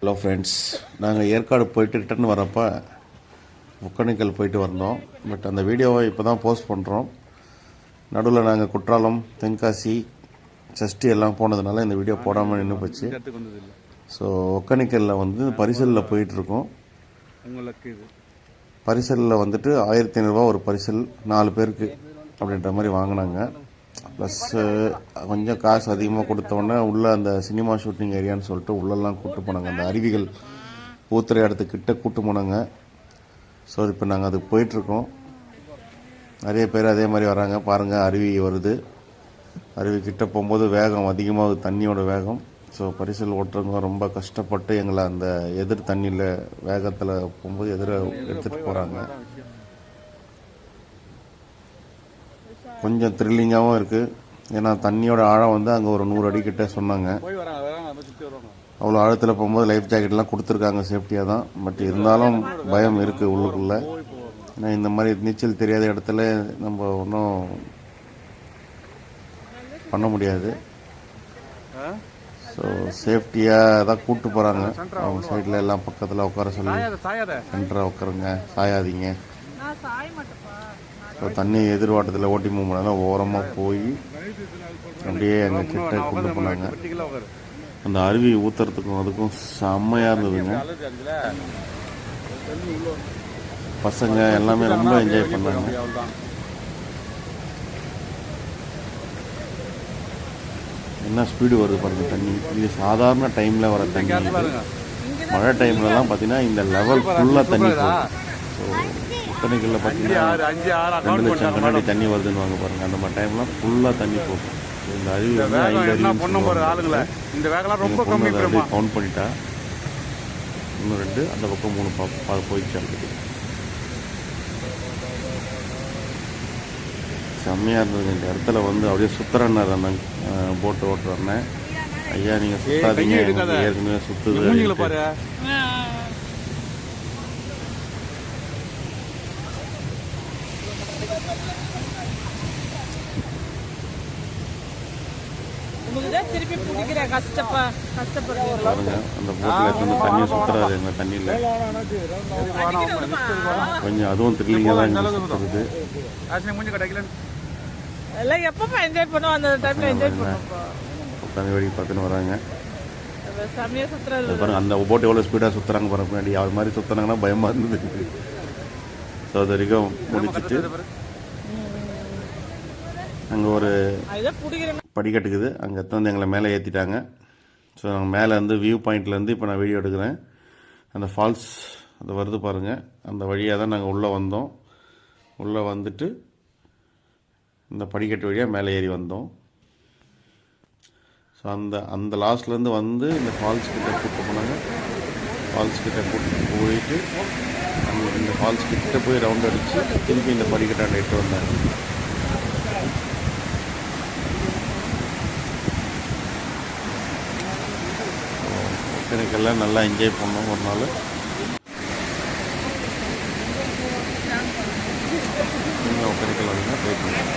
Hello friends நாங்கள் ஏற்காடு போயிட்டு return வரப்போ ஒக்கணிக்கல் போயிட்டு வந்தோம். பட் அந்த வீடியோவை இப்போ தான் போஸ்ட் பண்ணுறோம் நடுவில் நாங்கள் குற்றாலம் தென்காசி சஷ்டி எல்லாம் போனதுனால இந்த வீடியோ போடாமல் நின்று போச்சு. ஸோ ஒக்கணிக்கலில் வந்து பரிசலில் போயிட்டுருக்கோம். உங்களுக்கு பரிசலில் வந்துட்டு ஆயிரத்தி ஐநூறுரூவா ஒரு பரிசல் நாலு பேருக்கு அப்படின்ற மாதிரி வாங்கினாங்க. ப்ளஸ்ஸு கொஞ்சம் காசு அதிகமாக கொடுத்தோன்னே உள்ளே அந்த சினிமா ஷூட்டிங் ஏரியான்னு சொல்லிட்டு உள்ளெல்லாம் கூப்பிட்டு போனாங்க. அந்த அருவிகள் ஊத்துற இடத்துக்கிட்ட கூப்பிட்டு போனாங்க. ஸோ இப்போ நாங்கள் அதுக்கு போயிட்டுருக்கோம். நிறைய பேர் அதே மாதிரி வராங்க. பாருங்கள் அருவி வருது. அருவி கிட்ட போகும்போது வேகம் அதிகமாக தண்ணியோட வேகம். ஸோ பரிசல் ஓட்டுறவங்க ரொம்ப கஷ்டப்பட்டு எங்களை அந்த எதிர் தண்ணியில் வேகத்தில் போகும்போது எதிர எடுத்துகிட்டு போகிறாங்க கொஞ்சம் த்ரில்லிங்காகவும் இருக்குது ஏன்னா தண்ணியோட ஆழம் வந்து அங்கே ஒரு நூறு அடி கிட்ட சொன்னாங்க. அவ்வளோ ஆழத்தில் போகும்போது லைஃப் ஜாக்கெட்லாம் கொடுத்துருக்காங்க சேஃப்டியாக தான். பட் இருந்தாலும் பயம் இருக்குது உள்ளுக்குள்ளே. ஏன்னா இந்த மாதிரி நீச்சல் தெரியாத இடத்துல நம்ம ஒன்றும் பண்ண முடியாது? ஸோ சேஃப்டியாக தான் கூப்பிட்டு போகிறாங்க அவங்க சைடில் எல்லாம் பக்கத்தில் உட்கார சொல்லி சென்டராக உட்காருங்க சாயாதீங்க. இப்போ தண்ணி எதிர்வாட்டத்தில் ஓட்டி மூவ் ஓரமாக போய் அப்படியே எங்கள் கிட்ட கொண்டு போனாங்க. அந்த அருவி ஊற்றுறதுக்கும் அதுக்கும் செம்மையாக இருந்ததுங்க. பசங்க எல்லாமே ரொம்ப என்ஜாய் பண்ணாங்க. என்ன ஸ்பீடு வருது பாருங்க தண்ணி. இது சாதாரண டைமில் வர தண்ணி மழை டைம்லலாம் பார்த்தீங்கன்னா இந்த லெவல் ஃபுல்லாக தண்ணி போகும் ஸோ அஞ்சு பார்த்தீங்கன்னா ரெண்டு லட்சம் கண்ணாடி தண்ணி வருதுன்னு வாங்க பாருங்க. அந்த மாதிரி டைம்லாம் ஃபுல்லாக தண்ணி போகும். இந்த அருவி வந்து ஐந்து. ஆளுங்கள. இந்த வேகம்லாம் ரொம்ப கம்மி கவுண்ட் பண்ணிட்டா இன்னும் ரெண்டு அந்த பக்கம் மூணு பா பா- போயிடுச்சு ஆல்ரெடி செம்மையாக இருந்தது இந்த இடத்துல வந்து அப்படியே சுத்துறன்னார் அந்த போட்டு ஓட்டுற அண்ணன் ஐயா நீங்கள் சுத்தாதீங்க. ஏற்கனவே சுத்துது மூஞ்சில அப்படின்ட்டு. பாரு உங்களுக்கு தான் திருப்பி கஷ்டப்பா கஷ்டப்படுறீங்க. அந்த போட்டில் வந்து தண்ணியை சுத்துறாரு எங்க தண்ணியில். கொஞ்சம் அதுவும் த்ரில்லிங்காக தான் எல்லாம் எப்பப்பா என்ஜாய் பண்ணுவோம்? அந்த டைம்ல என்ஜாய் பண்ணுவோம்ப்பா உட்காந்து வேடிக்கை பார்த்துன்னு வராங்க. பாருங்க அந்த போட் எவ்வளோ ஸ்பீடாக சுற்றுறாங்க பாருங்க. பின்னாடி அது மாதிரி சுற்றுனாங்கன்னா பயமாக இருந்தது. ஸோ அது வரைக்கும் முடிச்சிட்டு அங்கே ஒரு படிக்கட்டுக்குது அங்கே வந்து எங்களை மேலே ஏற்றிட்டாங்க ஸோ நாங்கள் மேலே இருந்து வியூ பாயிண்ட்லேருந்து இப்போ நான் வீடியோ எடுக்கிறேன். அந்த ஃபால்ஸ் அது வருது பாருங்கள் அந்த வழியாக தான் நாங்கள் உள்ளே வந்தோம். உள்ளே வந்துட்டு இந்த படிக்கட்டு வழியாக மேலே ஏறி வந்தோம். ஸோ அந்த அந்த லாஸ்ட்லேருந்து வந்து இந்த ஃபால்ஸ் கிட்ட கூப்பிட்டு போனாங்க. ஃபால்ஸ் கிட்ட கூப்பிட்டு போயிட்டு அங்கே இந்த ஃபால்ஸ் கிட்ட போய் ரவுண்ட் அடித்து திருப்பி இந்த படிக்கட்டாண்ட இட்டு வந்தாங்க. பார்க்கெல்லாம் நல்லா என்ஜாய் பண்ணோம் ஒரு நாள். ஒக்கரைக்கல் வழியாக போயிட்டு